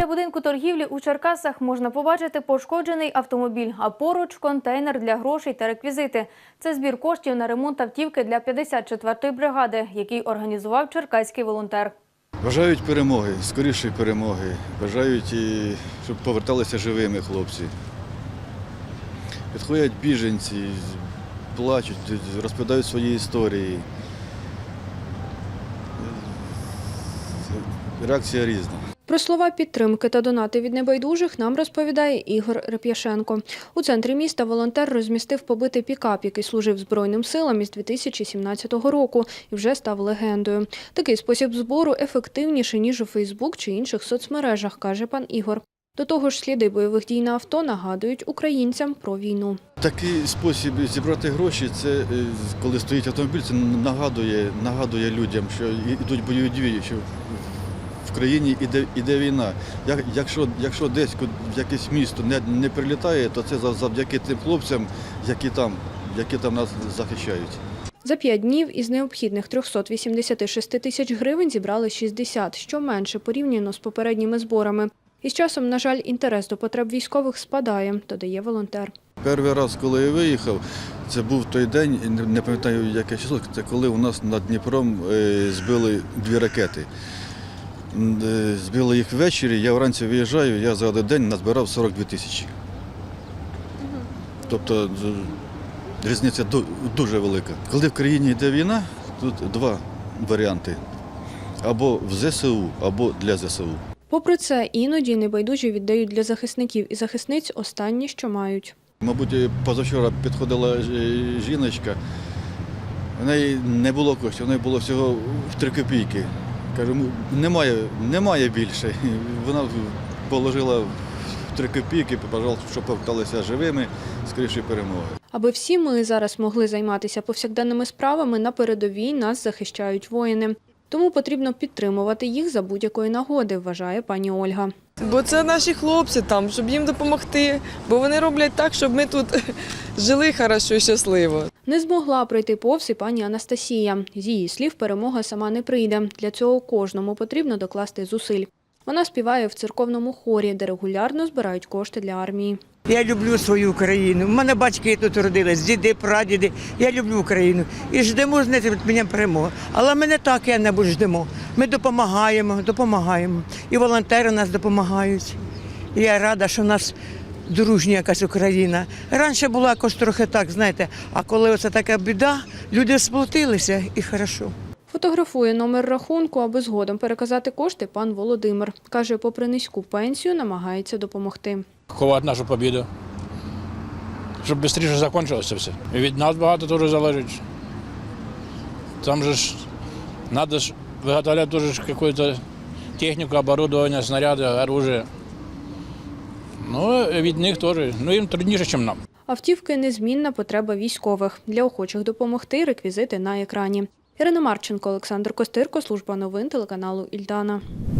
Біля будинку торгівлі у Черкасах можна побачити пошкоджений автомобіль, а поруч контейнер для грошей та реквізити. Це збір коштів на ремонт автівки для 54-ї бригади, який організував черкаський волонтер. Бажають перемоги, скорішої перемоги. Бажають, щоб поверталися живими хлопці. Підходять біженці, плачуть, розповідають свої історії. Реакція різна. Про слова підтримки та донати від небайдужих нам розповідає Ігор Реп'яшенко. У центрі міста волонтер розмістив побитий пікап, який служив Збройним силам із 2017 року і вже став легендою. Такий спосіб збору ефективніший, ніж у Фейсбук чи інших соцмережах, каже пан Ігор. До того ж, сліди бойових дій на авто нагадують українцям про війну. Такий спосіб зібрати гроші, це е, коли стоїть автомобіль, це нагадує, нагадує людям, що йдуть бойові дії, що в країні іде, іде війна. Як- Якщо, якщо десь в якесь місто не, не прилітає, то це завдяки тим хлопцям, які там, які там нас захищають. За п'ять днів із необхідних 386 тисяч гривень зібрали 60, що менше порівняно з попередніми зборами. І з часом, на жаль, інтерес до потреб військових спадає, додає волонтер. Перший раз, коли я виїхав, це був той день, не- пам'ятаю яке число, це коли у нас над Дніпром е, збили дві ракети. Е, Збили їх ввечері, я вранці виїжджаю, я за один день назбирав 42 тисячі. Тобто різниця дуже велика. Коли в країні йде війна, тут два варіанти. Або в ЗСУ, або для ЗСУ. Попри це, іноді небайдужі віддають для захисників і захисниць останні, що мають. Мабуть, е, позавчора підходила е, жіночка, в неї не було коштів, в неї було всього в три копійки. Кажу, «Ну, немає, немає більше. Вона положила в три копійки, побажала, щоб поверталися живими, скоріше перемоги. Аби всі ми зараз могли займатися повсякденними справами, на передовій нас захищають воїни. Тому потрібно підтримувати їх за будь-якої нагоди, вважає пані Ольга. Бо це наші хлопці там, щоб їм допомогти. Бо вони роблять так, щоб ми тут жили хорошо і щасливо. Не змогла пройти повз і пані Анастасія. З її слів, перемога сама не прийде. Для цього кожному потрібно докласти зусиль. Вона співає в церковному хорі, де регулярно збирають кошти для армії. Я люблю свою Україну. У мене батьки тут родились, діди, прадіди. Я люблю Україну. І ждемо з нетерпінням перемоги. Але ми не так я-небудь ждемо. Ми допомагаємо, допомагаємо. І волонтери нас допомагають. І я рада, що нас дружня якась Україна. Раніше було якось трохи так, знаєте, а коли оце така біда, люди сплотилися і хорошо. Фотографує номер рахунку, аби згодом переказати кошти пан Володимир. Каже, попри низьку пенсію, намагається допомогти. ховати нашу побіду. Щоб швидше закінчилося все. І від нас багато теж залежить. Там же ж треба виготовляти теж якусь техніку, оборудовання, снаряди, оружие. Ну, від них теж. Ну, їм трудніше, ніж нам. Автівки незмінна потреба військових. Для охочих допомогти реквізити на екрані. Ірина Марченко, Олександр Костирко, служба новин телеканалу Ільдана.